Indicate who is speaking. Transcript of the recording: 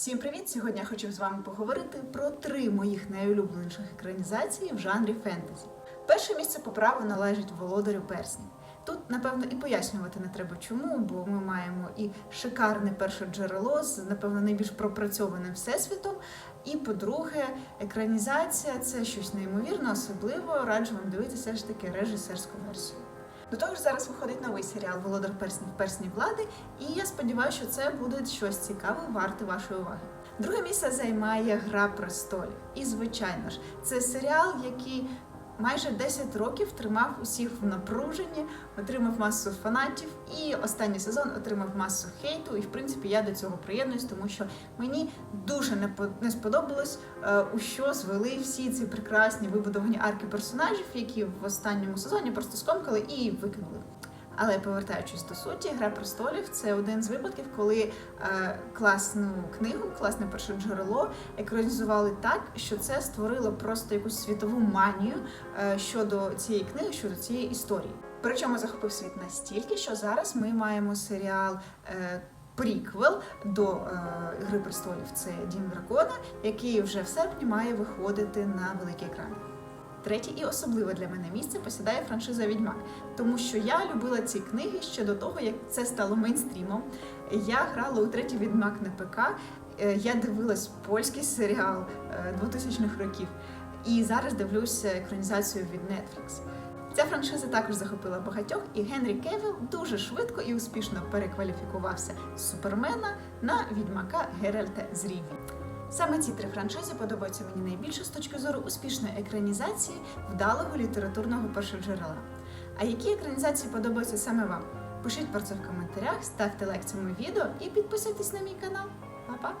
Speaker 1: Всім привіт! Сьогодні я хочу з вами поговорити про три моїх найулюбленіших екранізації в жанрі фентезі. Перше місце по праву належить володарю перснів. Тут, напевно, і пояснювати не треба чому, бо ми маємо і шикарне перше джерело з, напевно, найбільш пропрацьованим всесвітом. І по-друге, екранізація це щось неймовірне, особливо раджу вам дивитися ж таки режисерську версію. До того ж, зараз виходить новий серіал Володар перснів персні влади, і я сподіваюся, що це буде щось цікаве, варте вашої уваги. Друге місце займає Гра престолів. І, звичайно ж, це серіал, який майже 10 років тримав усіх в напруженні, отримав масу фанатів, і останній сезон отримав масу хейту. І в принципі я до цього приєднуюсь, тому що мені дуже не по- сподобалось, е, у що звели всі ці прекрасні вибудовані арки персонажів, які в останньому сезоні просто скомкали і викинули. Але повертаючись до суті, Гра престолів це один з випадків, коли е, класну книгу, класне перше джерело екранізували так, що це створило просто якусь світову манію е, щодо цієї книги, щодо цієї історії. Причому захопив світ настільки, що зараз ми маємо серіал. Е, Приквел до е, Гри престолів це Дім дракона, який вже в серпні має виходити на великий екран. Третє і особливе для мене місце посідає франшиза Відьмак, тому що я любила ці книги ще до того, як це стало мейнстрімом. Я грала у третій відьмак на ПК. е, Я дивилась польський серіал е, 2000-х років, і зараз дивлюся екранізацію від Netflix. Ця франшиза також захопила багатьох, і Генрі Кевіл дуже швидко і успішно перекваліфікувався з Супермена на відьмака Геральта з Ріві. Саме ці три франшизи подобаються мені найбільше з точки зору успішної екранізації вдалого літературного першоджерела. А які екранізації подобаються саме вам? Пишіть про це в коментарях, ставте лайк цьому відео і підписуйтесь на мій канал. Па-па!